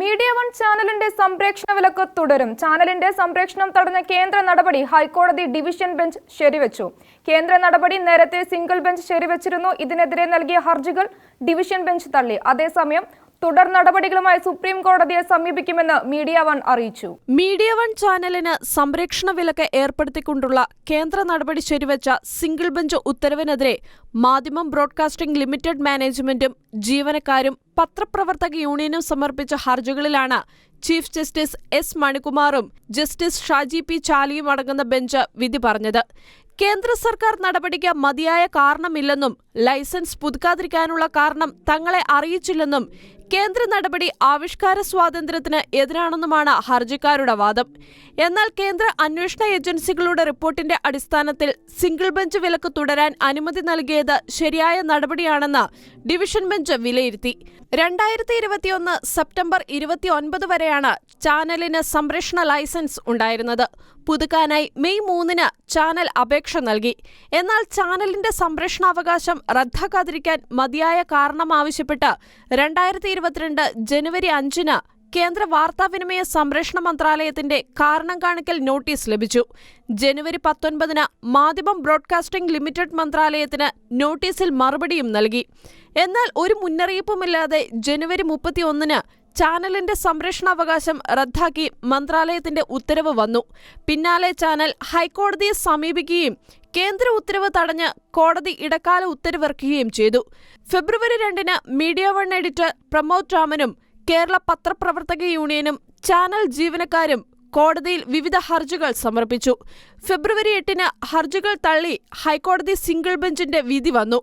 Media one ചാനലിന്റെ സംപ്രേക്ഷണ വിലക്ക് തുടരും. ചാനലിന്റെ സംപ്രേക്ഷണം തടഞ്ഞ കേന്ദ്ര നടപടി ഹൈക്കോടതി ഡിവിഷൻ ബെഞ്ച് ശരിവെച്ചു. കേന്ദ്ര നടപടി നേരത്തെ സിംഗിൾ ബെഞ്ച് ശരിവെച്ചിരുന്നു. ഇതിനെതിരെ നൽകിയ ഹർജികൾ ഡിവിഷൻ ബെഞ്ച് തള്ളി. അതേസമയം തുടർ നടപടികളുമായി സുപ്രീം കോടതിയെ സമീപിക്കുമെന്ന് മീഡിയ വൺ അറിയിച്ചു. മീഡിയ വൺ ചാനലിന് സംരക്ഷണ വിലക്ക് ഏർപ്പെടുത്തിക്കൊണ്ടുള്ള കേന്ദ്ര നടപടി ശരിവച്ച സിംഗിൾ ബെഞ്ച് ഉത്തരവിനെതിരെ മാധ്യമം ബ്രോഡ്കാസ്റ്റിംഗ് ലിമിറ്റഡ് മാനേജ്മെന്റും ജീവനക്കാരും പത്രപ്രവർത്തക യൂണിയനും സമർപ്പിച്ച ഹർജികളിലാണ് ചീഫ് ജസ്റ്റിസ് എസ് മണികുമാറും ജസ്റ്റിസ് ഷാജി പി ചാലിയും അടങ്ങുന്ന ബെഞ്ച് വിധി പറഞ്ഞത്. കേന്ദ്ര സർക്കാർ നടപടിക്ക് മതിയായ കാരണമില്ലെന്നും ലൈസൻസ് പുതുക്കാതിരിക്കാനുള്ള കാരണം തങ്ങളെ അറിയിച്ചില്ലെന്നും കേന്ദ്ര നടപടി ആവിഷ്കാര സ്വാതന്ത്ര്യത്തിന് എതിരാണെന്നുമാണ് ഹർജിക്കാരുടെ വാദം. എന്നാൽ കേന്ദ്ര അന്വേഷണ ഏജൻസികളുടെ റിപ്പോർട്ടിന്റെ അടിസ്ഥാനത്തിൽ സിംഗിൾ ബെഞ്ച് വിലക്ക് തുടരാൻ അനുമതി നൽകിയത് ശരിയായ നടപടിയാണെന്ന് ഡിവിഷൻ ബെഞ്ച് വിലയിരുത്തി. രണ്ടായിരത്തി ഇരുപത്തിയൊന്ന് സെപ്റ്റംബർ ഇരുപത്തിയൊൻപത് വരെയാണ് ചാനലിന് സംരക്ഷണ ലൈസൻസ് ഉണ്ടായിരുന്നത്. പുതുക്കാനായി മെയ് മൂന്നിന് ചാനൽ അപേക്ഷ നൽകി. എന്നാൽ ചാനലിന്റെ സംരക്ഷണാവകാശം റദ്ദാക്കാതിരിക്കാൻ മതിയായ കാരണം ആവശ്യപ്പെട്ട് രണ്ടായിരത്തി ഇരുപത്തിരണ്ട് ജനുവരി അഞ്ചിന് കേന്ദ്ര വാർത്താവിനിമയ സംരക്ഷണ മന്ത്രാലയത്തിന്റെ കാരണം കാണിക്കൽ നോട്ടീസ് ലഭിച്ചു. ജനുവരി പത്തൊൻപതിന് മാധ്യമം ബ്രോഡ്കാസ്റ്റിംഗ് ലിമിറ്റഡ് മന്ത്രാലയത്തിന് നോട്ടീസിൽ മറുപടിയും നൽകി. എന്നാൽ ഒരു മുന്നറിയിപ്പുമില്ലാതെ ജനുവരി മുപ്പത്തി ഒന്നിന് ചാനലിന്റെ സംരക്ഷണാവകാശം റദ്ദാക്കി മന്ത്രാലയത്തിന്റെ ഉത്തരവ് വന്നു. പിന്നാലെ ചാനൽ ഹൈക്കോടതിയെ സമീപിക്കുകയും കേന്ദ്ര ഉത്തരവ് തടഞ്ഞ് കോടതി ഇടക്കാല ഉത്തരവിറക്കുകയും ചെയ്തു. ഫെബ്രുവരി രണ്ടിന് മീഡിയ വൺ എഡിറ്റർ പ്രമോദ് രാമനും കേരള പത്രപ്രവർത്തക യൂണിയനും ചാനൽ ജീവനക്കാരും കോടതിയിൽ വിവിധ ഹർജികൾ സമർപ്പിച്ചു. ഫെബ്രുവരി എട്ടിന് ഹർജികൾ തള്ളി ഹൈക്കോടതി സിംഗിൾ ബെഞ്ചിന്റെ വിധി വന്നു.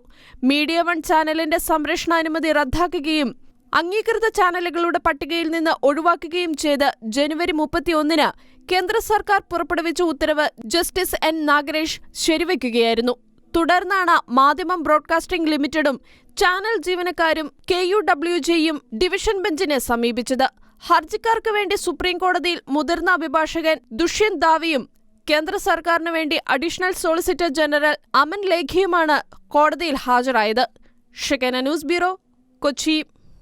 മീഡിയ വൺ ചാനലിന്റെ സംരക്ഷണാനുമതി റദ്ദാക്കുകയും അംഗീകൃത ചാനലുകളുടെ പട്ടികയിൽ നിന്ന് ഒഴിവാക്കുകയും ചെയ്ത് ജനുവരി മുപ്പത്തിയൊന്നിന് കേന്ദ്ര സർക്കാർ പുറപ്പെടുവിച്ച ഉത്തരവ് ജസ്റ്റിസ് എൻ നാഗരേഷ് ശരിവയ്ക്കുകയായിരുന്നു തുടർന്നാണ് മാധ്യമം ബ്രോഡ്കാസ്റ്റിംഗ് ലിമിറ്റഡും ചാനൽ ജീവനക്കാരും കെ യു ഡബ്ല്യു ജെയും ഡിവിഷൻ ബെഞ്ചിനെ സമീപിച്ചത്. ഹർജിക്കാർക്ക് വേണ്ടി സുപ്രീം കോടതിയിൽ മുതിർന്ന അഭിഭാഷകൻ ദുഷ്യന്ത് ദാവിയും കേന്ദ്ര സർക്കാരിന് വേണ്ടി അഡീഷണൽ സോളിസിറ്റർ ജനറൽ അമൻ ലേഖിയുമാണ് കോടതിയിൽ ഹാജരായത്. ഷിക്കന ന്യൂസ് ബ്യൂറോ കൊച്ചി.